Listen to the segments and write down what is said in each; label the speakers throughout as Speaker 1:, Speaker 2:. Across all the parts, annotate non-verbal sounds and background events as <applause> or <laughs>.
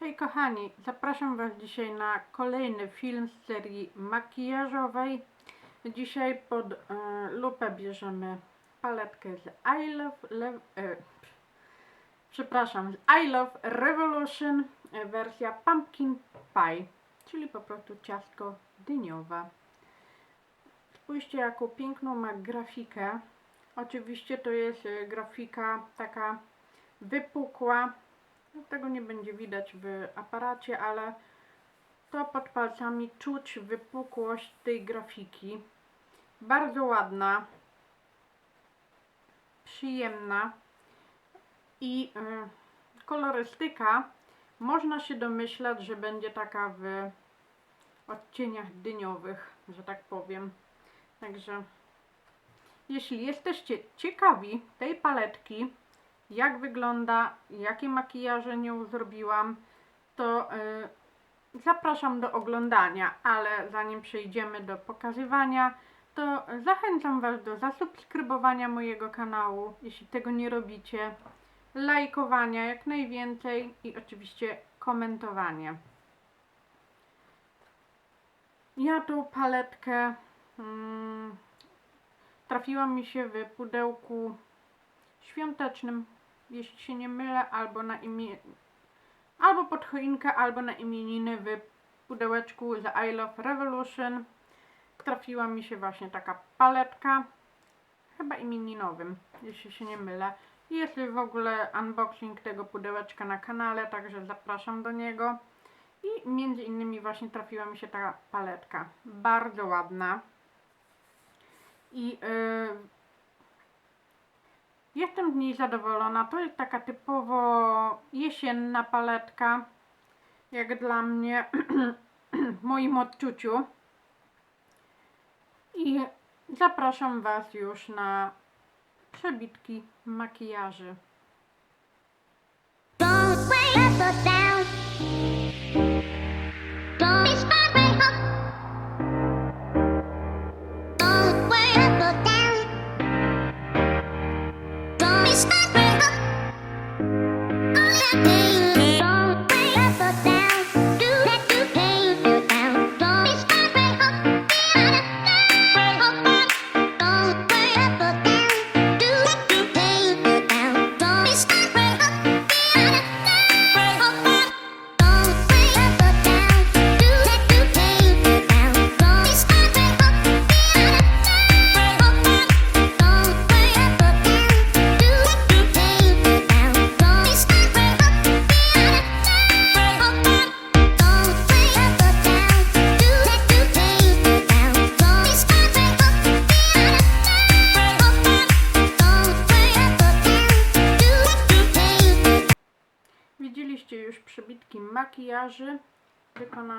Speaker 1: Hej kochani, zapraszam Was dzisiaj na kolejny film z serii makijażowej. Dzisiaj pod e, lupę bierzemy paletkę z I Love, Le, e, przepraszam, z I Love Revolution e, wersja Pumpkin Pie, czyli po prostu ciastko dyniowe. Spójrzcie jaką piękną ma grafikę. Oczywiście to jest e, grafika taka wypukła, tego nie będzie widać w aparacie, ale to pod palcami czuć wypukłość tej grafiki. Bardzo ładna, przyjemna i y, kolorystyka można się domyślać, że będzie taka w odcieniach dyniowych, że tak powiem. Także jeśli jesteście ciekawi tej paletki, jak wygląda, jakie makijaże nią zrobiłam, to y, zapraszam do oglądania, ale zanim przejdziemy do pokazywania, to zachęcam Was do zasubskrybowania mojego kanału, jeśli tego nie robicie, lajkowania jak najwięcej i oczywiście komentowania. Ja tą paletkę mm, trafiła mi się w pudełku świątecznym, jeśli się nie mylę, albo na imię, albo pod choinkę, albo na imieniny w pudełeczku z I Love Revolution. Trafiła mi się właśnie taka paletka, chyba imieninowym, jeśli się nie mylę. Jest w ogóle unboxing tego pudełeczka na kanale, także zapraszam do niego. I między innymi właśnie trafiła mi się ta paletka. Bardzo ładna. I yy, Jestem z niej zadowolona. To jest taka typowo jesienna paletka. Jak dla mnie, <clears throat> w moim odczuciu. I zapraszam Was już na przebitki makijaży.
Speaker 2: Ever down.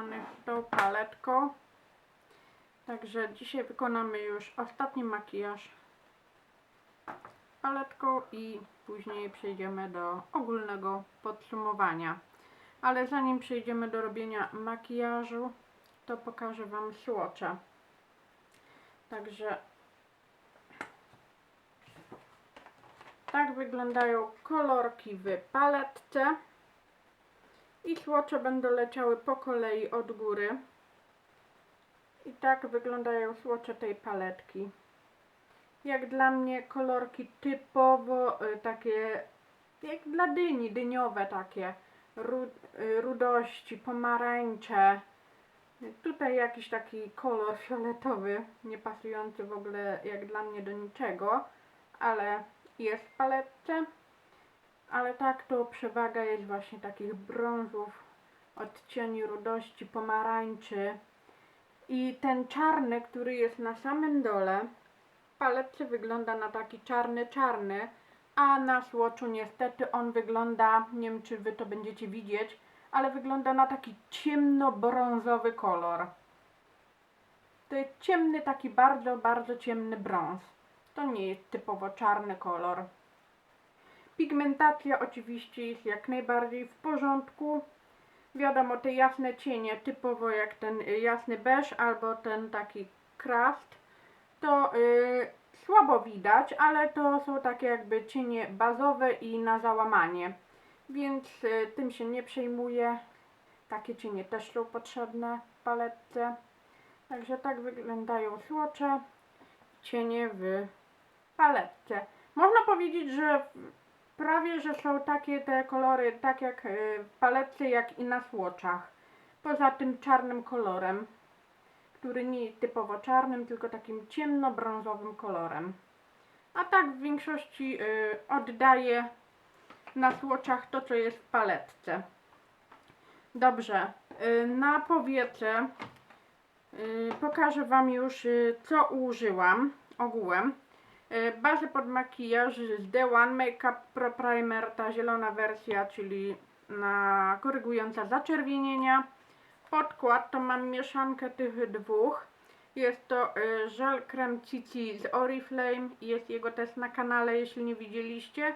Speaker 1: Wykonanych tą paletką. Także dzisiaj wykonamy już ostatni makijaż paletką i później przejdziemy do ogólnego podsumowania. Ale zanim przejdziemy do robienia makijażu, to pokażę Wam słocze. Także tak wyglądają kolorki w paletce. I słocze będą leciały po kolei od góry. I tak wyglądają słocze tej paletki. Jak dla mnie kolorki typowo y, takie, jak dla dyni, dyniowe takie. Y, rudości, pomarańcze. Tutaj jakiś taki kolor <laughs> fioletowy, nie pasujący w ogóle jak dla mnie do niczego, ale jest w paletce. Ale tak to przewaga jest właśnie takich brązów, odcieni rudości, pomarańczy. I ten czarny, który jest na samym dole, w paletce wygląda na taki czarny, czarny, a na słoczu niestety on wygląda, nie wiem czy wy to będziecie widzieć, ale wygląda na taki ciemno-brązowy kolor. To jest ciemny, taki bardzo, bardzo ciemny brąz. To nie jest typowo czarny kolor. Pigmentacja oczywiście jest jak najbardziej w porządku. Wiadomo, te jasne cienie, typowo jak ten y, jasny beż albo ten taki kraft, to y, słabo widać, ale to są takie jakby cienie bazowe i na załamanie. więc y, tym się nie przejmuję. Takie cienie też są potrzebne w paletce. Także tak wyglądają słocze, cienie w paletce. Można powiedzieć, że prawie, że są takie te kolory, tak jak y, w paletce, jak i na słoczach. Poza tym czarnym kolorem, który nie jest typowo czarnym, tylko takim ciemnobrązowym kolorem. A tak w większości y, oddaję na słoczach to, co jest w paletce. Dobrze, y, na powiece pokażę Wam już, co użyłam ogółem. Y, Bazę pod makijaż z The One Makeup Pro Primer, ta zielona wersja, czyli na korygująca zaczerwienienia. Podkład to mam mieszankę tych dwóch. Jest to y, żel krem Cici z Oriflame. Jest jego test na kanale, jeśli nie widzieliście.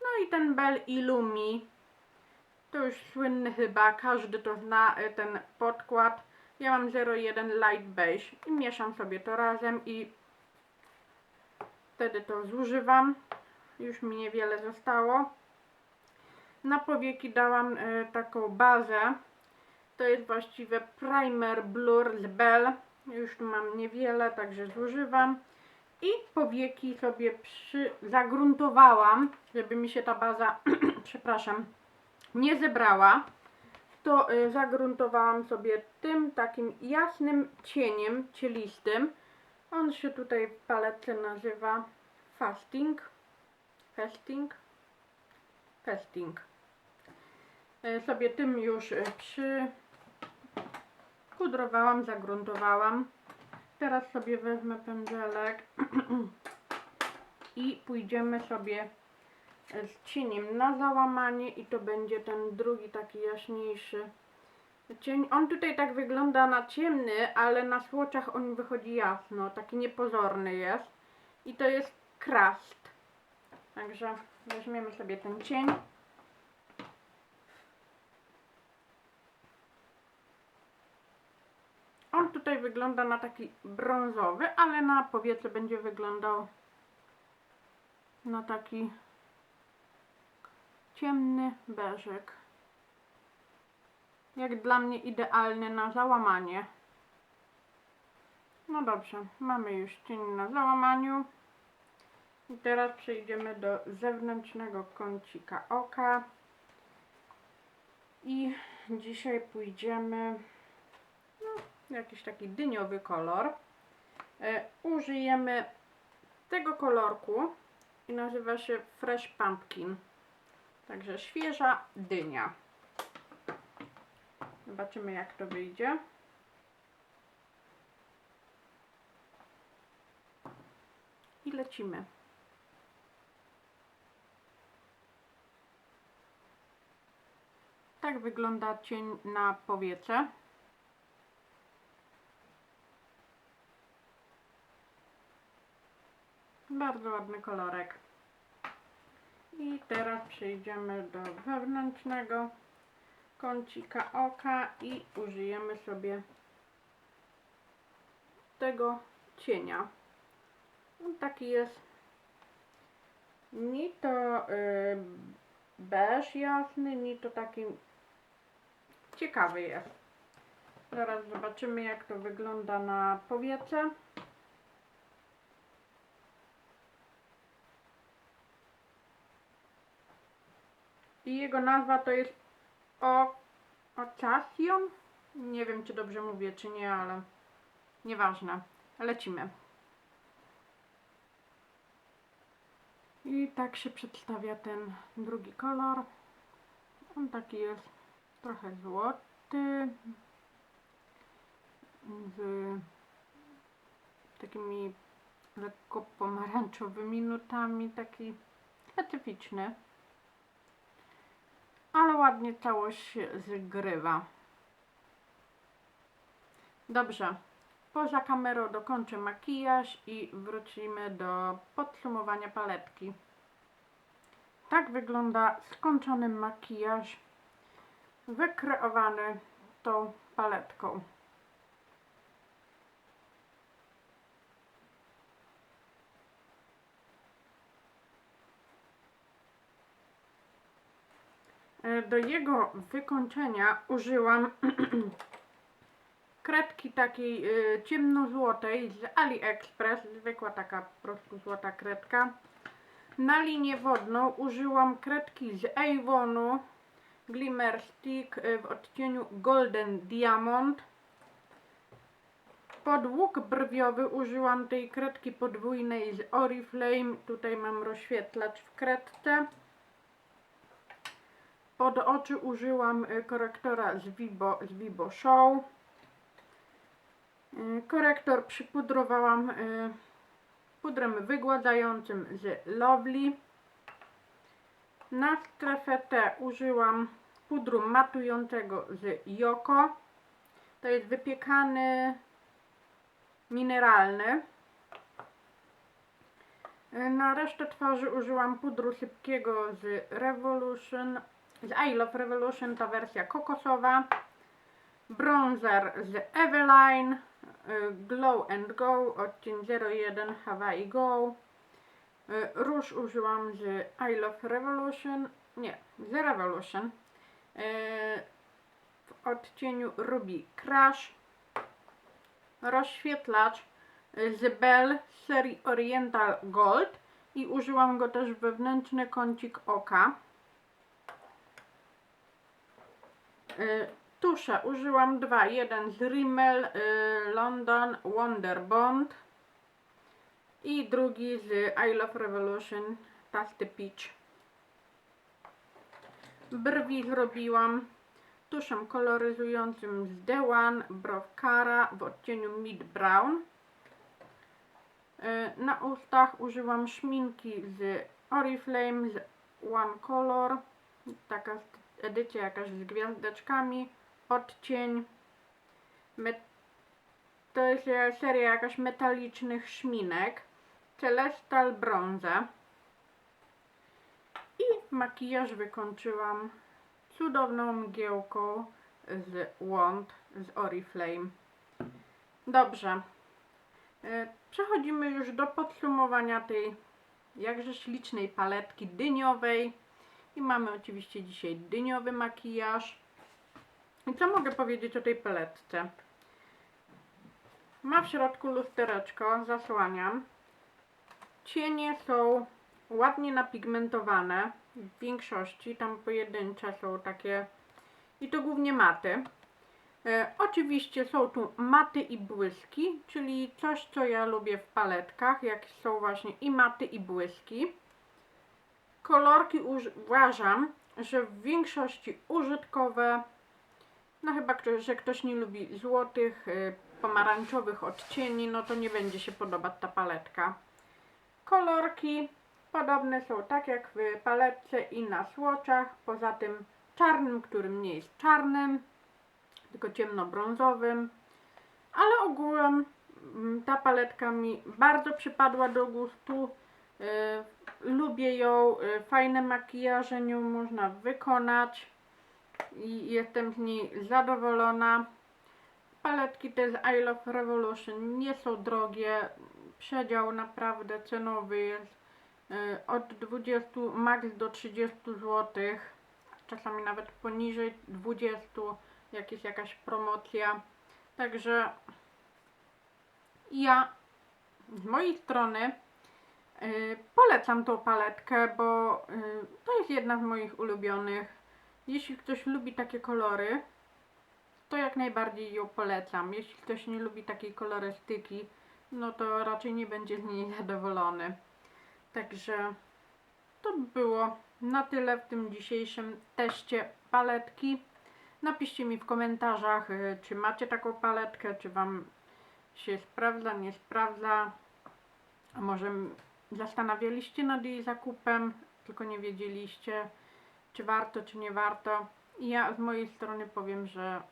Speaker 1: No i ten Bell Illumi. To już słynny chyba, każdy to zna, y, ten podkład. Ja mam 01 Light Beige i mieszam sobie to razem i wtedy to zużywam. Już mi niewiele zostało. Na powieki dałam y, taką bazę. To jest właściwie primer blur z Bell. Już tu mam niewiele, także zużywam. I powieki sobie przy, zagruntowałam, żeby mi się ta baza, <clears throat> przepraszam, nie zebrała. To y, zagruntowałam sobie tym takim jasnym cieniem cielistym. On się tutaj w paletce nazywa Fasting. Fasting. Fasting. Y, sobie tym już y, przy pudrowałam, zagruntowałam. Teraz sobie wezmę pędzelek <clears throat> i pójdziemy sobie z cieniem na załamanie i to będzie ten drugi taki jaśniejszy cień. On tutaj tak wygląda na ciemny, ale na słoczach on wychodzi jasno, taki niepozorny jest. I to jest krast. Także weźmiemy sobie ten cień. On tutaj wygląda na taki brązowy, ale na powiece będzie wyglądał na taki ciemny beżek. Jak dla mnie idealny na załamanie. No dobrze, mamy już cień na załamaniu. I teraz przejdziemy do zewnętrznego kącika oka. I dzisiaj pójdziemy no, jakiś taki dyniowy kolor. E, użyjemy tego kolorku i nazywa się Fresh Pumpkin. Także świeża dynia. Zobaczymy jak to wyjdzie. I lecimy. Tak wygląda cień na powiece. Bardzo ładny kolorek. I teraz przejdziemy do wewnętrznego kącika oka i użyjemy sobie tego cienia. On taki jest ni to y, beż jasny, ni to taki ciekawy jest. Zaraz zobaczymy jak to wygląda na powiece. I jego nazwa to jest o Ocassion. Nie wiem, czy dobrze mówię, czy nie, ale nieważne. Lecimy. I tak się przedstawia ten drugi kolor. On taki jest trochę złoty. Z takimi lekko pomarańczowymi nutami. Taki specyficzny ale ładnie całość zgrywa. Dobrze. Poza kamerą dokończę makijaż i wrócimy do podsumowania paletki. Tak wygląda skończony makijaż wykreowany tą paletką. Do jego wykończenia użyłam <clears throat> kredki takiej y, ciemnozłotej z AliExpress, zwykła taka po prostu złota kredka. Na linię wodną użyłam kredki z Avonu Glimmer Stick y, w odcieniu Golden Diamond. Pod łuk brwiowy użyłam tej kredki podwójnej z Oriflame. Tutaj mam rozświetlacz w kredce. Pod oczy użyłam y, korektora z Vibo, z Vibo Show. Y, Korektor przypudrowałam y, pudrem wygładzającym z Lovely. Na strefę T użyłam pudru matującego z Yoko. To jest wypiekany mineralny. Na resztę twarzy użyłam pudru sypkiego z Revolution, z I Love Revolution, ta wersja kokosowa. Bronzer z Eveline, y, Glow and Go, odcień 01 Hawaii Go. Y, Róż użyłam z I Love Revolution, nie, z Revolution. y, W odcieniu Ruby Crash. Rozświetlacz z Bell serii Oriental Gold i użyłam go też wewnętrzny kącik oka. Y, Tusze użyłam dwa. Jeden z Rimmel y, London Wonder Bond i drugi z I Love Revolution Tasty Peach. Brwi zrobiłam tuszem koloryzującym z One Brow Cara w odcieniu Mid Brown. Y, Na ustach użyłam szminki z Oriflame z One Color. Taka edycja jakaś z gwiazdeczkami. Odcień. To jest seria jakaś metalicznych szminek. Celestial Bronze. I makijaż wykończyłam cudowną mgiełką z Wand z Oriflame. Dobrze. E, Przechodzimy już do podsumowania tej jakże ślicznej paletki dyniowej. I mamy oczywiście dzisiaj dyniowy makijaż. I co mogę powiedzieć o tej paletce? Ma w środku lustereczko, zasłaniam. Cienie są ładnie napigmentowane w większości, tam pojedyncze są takie i to głównie maty. E, oczywiście są tu maty i błyski, czyli coś co ja lubię w paletkach, jak są właśnie i maty i błyski. Kolorki uważam, że w większości użytkowe, no chyba, że ktoś nie lubi złotych, y, pomarańczowych odcieni, no to nie będzie się podobać ta paletka. Kolorki podobne są tak jak w paletce i na słoczach, poza tym czarnym, którym nie jest czarnym, tylko ciemnobrązowym, ale ogółem mm, ta paletka mi bardzo przypadła do gustu. Lubię ją, y, fajne makijaże nią można wykonać i jestem z niej zadowolona. Paletki te z I Love Revolution nie są drogie, przedział naprawdę cenowy jest y, od 20 max do 30 zł, czasami nawet poniżej 20, jak jest jakaś promocja. Także ja z mojej strony polecam tą paletkę, bo y, to jest jedna z moich ulubionych. Jeśli ktoś lubi takie kolory, to jak najbardziej ją polecam. Jeśli ktoś nie lubi takiej kolorystyki, no to raczej nie będzie z niej <laughs> zadowolony. Także to by było na tyle w tym dzisiejszym teście paletki. Napiszcie mi w komentarzach, y, czy macie taką paletkę, czy Wam się sprawdza, nie sprawdza. A może zastanawialiście nad jej zakupem, tylko nie wiedzieliście, czy warto, czy nie warto. I ja z mojej strony powiem, że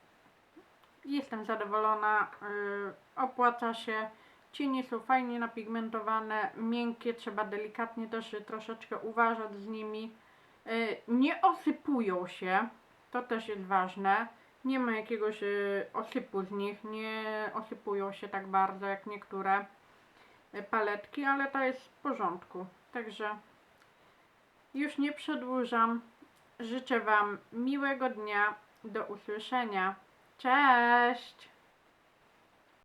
Speaker 1: jestem zadowolona, yy, opłaca się. Cienie są fajnie napigmentowane, miękkie, trzeba delikatnie też y, troszeczkę uważać z nimi. Yy, nie osypują się, to też jest ważne. Nie ma jakiegoś y, osypu z nich, nie osypują się tak bardzo jak niektóre y, paletki, ale ta jest w porządku. Także już nie przedłużam. życzę Wam miłego dnia. Do usłyszenia. Cześć!